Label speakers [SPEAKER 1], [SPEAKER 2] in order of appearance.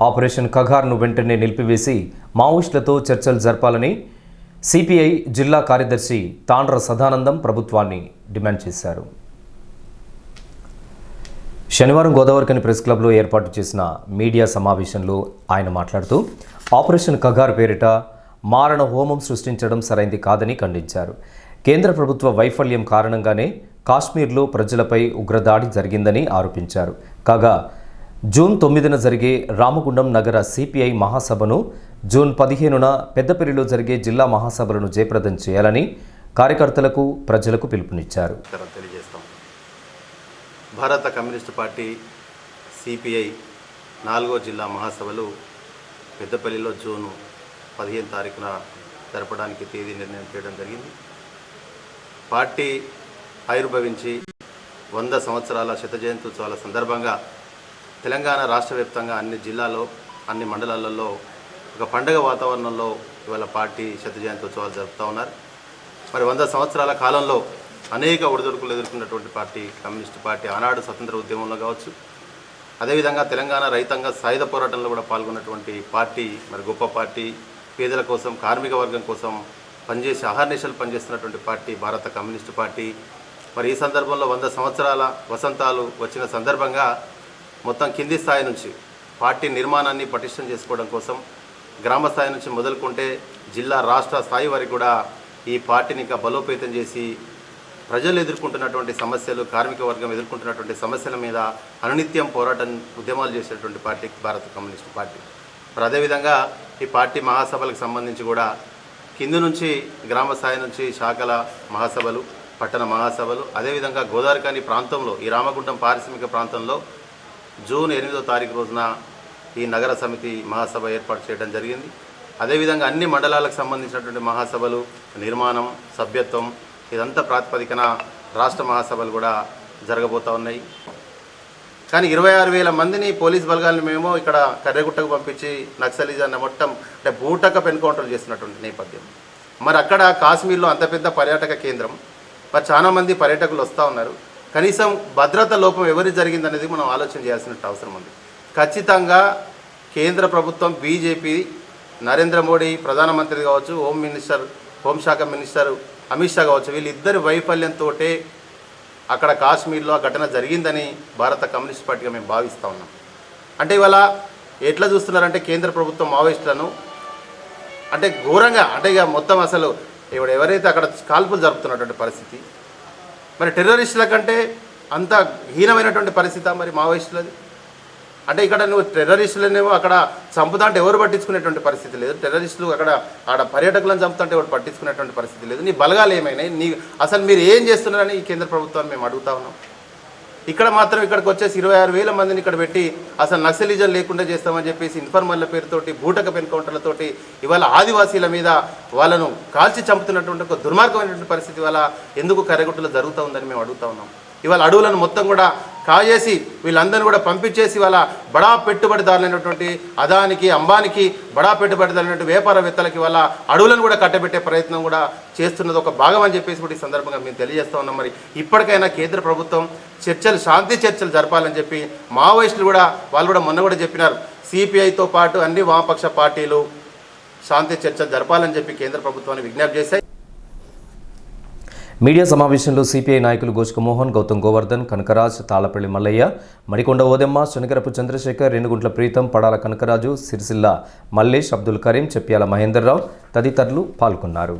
[SPEAKER 1] Operation కఘార్ను వెంటనే నిలిపివేసి మావోయిస్టులతో చర్చలు జరపాలని సిపిఐ జిల్లా కార్యదర్శి తాండ్ర సదానందం ప్రభుత్వాన్ని డిమాండ్ చేశారు. శనివారం గోదావరికని ప్రెస్ క్లబ్లో ఏర్పాటు చేసిన మీడియా సమావేశంలో ఆయన మాట్లాడుతూ ఆపరేషన్ కగార్ పేరిట మారణ హోమం సృష్టించడం సరైంది కాదని ఖండించారు. కేంద్ర ప్రభుత్వ వైఫల్యం కారణంగానే కాశ్మీర్లో ప్రజలపై ఉగ్రదాడి జరిగిందని ఆరోపించారు. కాగా జూన్ తొమ్మిదిన జరిగే రామగుండం నగర సిపిఐ మహాసభను జూన్ పదిహేనున పెద్దపల్లిలో జరిగే జిల్లా మహాసభలను జయప్రదం చేయాలని కార్యకర్తలకు ప్రజలకు పిలుపునిచ్చారు.
[SPEAKER 2] తెలియజేస్తాం. భారత కమ్యూనిస్టు పార్టీ సిపిఐ నాలుగో జిల్లా మహాసభలు పెద్దపల్లిలో జూన్ పదిహేను తారీఖున జరపడానికి తేదీ నిర్ణయం చేయడం జరిగింది. పార్టీ ఆవిర్భవించి వంద సంవత్సరాల శత జయంత్యుత్సవాల సందర్భంగా తెలంగాణ రాష్ట్ర వ్యాప్తంగా అన్ని జిల్లాలో అన్ని మండలాలలో ఒక పండగ వాతావరణంలో ఇవాళ పార్టీ శత జయంతి ఉత్సవాలు జరుపుతూ ఉన్నారు. మరి వంద సంవత్సరాల కాలంలో అనేక ఒడిదొడుకులు ఎదుర్కొన్నటువంటి పార్టీ కమ్యూనిస్ట్ పార్టీ ఆనాడు స్వతంత్ర ఉద్యమంలో కావచ్చు. అదేవిధంగా తెలంగాణ రైతాంగ సాయుధ పోరాటంలో కూడా పాల్గొన్నటువంటి పార్టీ మరి గొప్ప పార్టీ పేదల కోసం కార్మిక వర్గం కోసం పనిచేసి అహర్నిశలు పనిచేస్తున్నటువంటి పార్టీ భారత కమ్యూనిస్టు పార్టీ. మరి ఈ సందర్భంలో వంద సంవత్సరాల వసంతాలు వచ్చిన సందర్భంగా మొత్తం కింది స్థాయి నుంచి పార్టీ నిర్మాణాన్ని పటిష్టం చేసుకోవడం కోసం గ్రామ స్థాయి నుంచి మొదలుకుంటే జిల్లా రాష్ట్ర స్థాయి వరకు కూడా ఈ పార్టీని ఇంకా బలోపేతం చేసి ప్రజలు ఎదుర్కొంటున్నటువంటి సమస్యలు కార్మిక వర్గం ఎదుర్కొంటున్నటువంటి సమస్యల మీద అనునిత్యం పోరాటం ఉద్యమాలు చేసేటువంటి పార్టీ భారత కమ్యూనిస్ట్ పార్టీ. మరి అదేవిధంగా ఈ పార్టీ మహాసభలకు సంబంధించి కూడా కింది నుంచి గ్రామ స్థాయి నుంచి శాఖల మహాసభలు పట్టణ మహాసభలు అదేవిధంగా గోదావరికాని ప్రాంతంలో ఈ రామగుండం పారిశ్రామిక ప్రాంతంలో జూన్ ఎనిమిదో తారీఖు రోజున ఈ నగర సమితి మహాసభ ఏర్పాటు చేయడం జరిగింది. అదేవిధంగా అన్ని మండలాలకు సంబంధించినటువంటి మహాసభలు నిర్మాణం సభ్యత్వం ఇదంతా ప్రాతిపదికన రాష్ట్ర మహాసభలు కూడా జరగబోతూ ఉన్నాయి. కానీ ఇరవై ఆరు వేల మందిని పోలీస్ బలగాలను మేము ఇక్కడ కర్రెగుట్టకు పంపించి నక్సలిజాన్ని మొత్తం అంటే బూటక ఎన్కౌంటర్ చేస్తున్నటువంటి నేపథ్యం. మరి అక్కడ కాశ్మీర్లో అంత పెద్ద పర్యాటక కేంద్రం మరి చాలా మంది పర్యాటకులు వస్తూ ఉన్నారు. కనీసం భద్రత లోపం ఎవరి జరిగిందనేది మనం ఆలోచన చేయాల్సిన అవసరం ఉంది. ఖచ్చితంగా కేంద్ర ప్రభుత్వం బీజేపీ నరేంద్ర మోడీ ప్రధానమంత్రి కావచ్చు హోమ్ మినిస్టర్ హోంశాఖ మినిస్టర్ అమిత్ షా కావచ్చు వీళ్ళిద్దరి వైఫల్యంతో అక్కడ కాశ్మీర్లో ఆ ఘటన జరిగిందని భారత కమ్యూనిస్ట్ పార్టీగా మేము భావిస్తూ ఉన్నాం. అంటే ఇవాళ ఎట్లా చూస్తున్నారంటే కేంద్ర ప్రభుత్వం మావోయిస్టులను? అంటే ఘోరంగా అంటే ఇక మొత్తం అసలు ఇప్పుడు ఎవరైతే అక్కడ కాల్పులు జరుపుతున్నటువంటి పరిస్థితి మరి టెర్రరిస్టుల కంటే అంత హీనమైనటువంటి పరిస్థితి మరి మావోయిస్టులది? అంటే ఇక్కడ నువ్వు టెర్రరిస్టులనేమో అక్కడ చంపుతా అంటే ఎవరు పట్టించుకునేటువంటి పరిస్థితి లేదు. టెర్రరిస్టులు అక్కడ ఆడ పర్యాటకులను చంపుతుంటే ఎవరు పట్టించుకునేటువంటి పరిస్థితి లేదు. నీ బలగాలు ఏమైనాయి? నీ అసలు మీరు ఏం చేస్తున్నారని ఈ కేంద్ర ప్రభుత్వాన్ని మేము అడుగుతా ఉన్నాం. ఇక్కడ మాత్రం ఇక్కడికి వచ్చేసి ఇరవై ఆరు వేల మందిని ఇక్కడ పెట్టి అసలు నక్సలిజం లేకుండా చేస్తామని చెప్పేసి ఇన్ఫర్మర్ల పేరుతోటి బూటక ఎన్కౌంటర్లతోటి ఇవాళ ఆదివాసీల మీద వాళ్ళను కాల్చి చంపుతున్నటువంటి ఒక దుర్మార్గమైనటువంటి పరిస్థితి వల్ల ఎందుకు కర్రగుట్టలో జరుగుతూ ఉందని మేము అడుగుతా ఉన్నాం. ఇవాళ అడవులను మొత్తం కూడా కాజేసి వీళ్ళందరినీ కూడా పంపించేసి వాళ్ళ బడా పెట్టుబడిదారులైనటువంటి అదానికి అంబానికి బడా పెట్టుబడిదారులైనటువంటి వ్యాపారవేత్తలకి వాళ్ళ అడవులను కూడా కట్టబెట్టే ప్రయత్నం కూడా చేస్తున్నది ఒక భాగం అని చెప్పేసి కూడా ఈ సందర్భంగా మేము తెలియజేస్తా ఉన్నాం. మరి ఇప్పటికైనా కేంద్ర ప్రభుత్వం చర్చలు శాంతి చర్చలు జరపాలని చెప్పి మావోయిస్టులు కూడా వాళ్ళు కూడా మొన్న కూడా చెప్పినారు. సిపిఐతో పాటు అన్ని వామపక్ష పార్టీలు శాంతి చర్చలు జరపాలని చెప్పి కేంద్ర ప్రభుత్వాన్ని విజ్ఞప్తి చేశాయి.
[SPEAKER 1] మీడియా సమావేశంలో సిపిఐ నాయకులు గోష్క మోహన్ గౌతమ్ గోవర్ధన్ కనకరాజ్ తాళపల్లి మల్లయ్య మణికొండ ఓదెమ్మ శనికరపు చంద్రశేఖర్ రేణుగుంట్ల ప్రీతం పడాల కనకరాజు సిరిసిల్ల మల్లేష్ అబ్దుల్ కరీం చెప్ప్యాల మహేందర్రావు తదితరులు పాల్గొన్నారు.